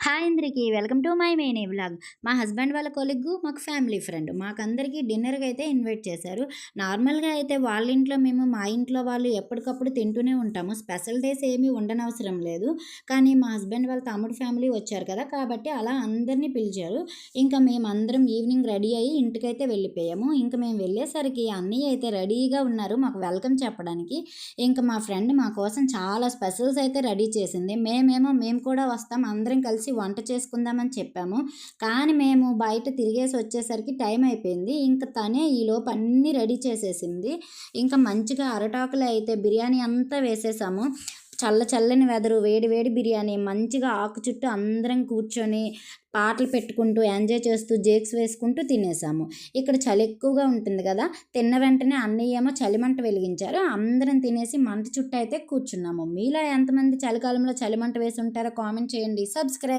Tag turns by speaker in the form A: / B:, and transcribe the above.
A: Hi అందరికీ welcome to my main vlog. మా husband వాళ్ళ కొలిగ్గు మాకు ఫ్యామిలీ ఫ్రెండ్. మాకందరికీ డిన్నర్కి అయితే ఇన్వైట్ చేశారు. నార్మల్గా అయితే వాళ్ళ ఇంట్లో మేము మా ఇంట్లో వాళ్ళు ఎప్పటికప్పుడు తింటూనే ఉంటాము. స్పెషల్ డేస్ ఏమీ ఉండనవసరం లేదు. కానీ మా హస్బెండ్ వాళ్ళ తమ్ముడు ఫ్యామిలీ వచ్చారు కదా కాబట్టి అలా అందరినీ పిలిచారు. ఇంకా మేము అందరం ఈవినింగ్ రెడీ అయ్యి ఇంటికైతే వెళ్ళిపోయాము. ఇంకా మేము వెళ్ళేసరికి అన్నయ్య అయితే రెడీగా ఉన్నారు మాకు వెల్కమ్ చెప్పడానికి. ఇంకా మా ఫ్రెండ్ మా కోసం చాలా స్పెషల్స్ అయితే రెడీ చేసింది. మేమేమో మేము కూడా వస్తాం అందరం కలిసి వంట చేసుకుందామని చెప్పాము. కానీ మేము బయట తిరిగేసి వచ్చేసరికి టైం అయిపోయింది. ఇంకా తనే ఈలోపు అన్నీ రెడీ చేసేసింది. ఇంకా మంచిగా అరటాకులు అయితే బిర్యానీ అంతా వేసేసాము. చల్ల చల్లని వెదరు వేడి వేడి బిర్యానీ మంచిగా ఆకు చుట్టూ అందరం కూర్చొని పాటలు పెట్టుకుంటూ ఎంజాయ్ చేస్తూ జేక్స్ వేసుకుంటూ తినేసాము. ఇక్కడ చలి ఎక్కువగా ఉంటుంది కదా తిన్న వెంటనే అన్నయ్య ఏమో చలిమంట వెలిగించారు. అందరం తినేసి మంట చుట్టూ అయితే కూర్చున్నాము. మీలో ఎంతమంది చలికాలంలో చలిమంట వేసి ఉంటారో కామెంట్ చేయండి. సబ్స్క్రైబ్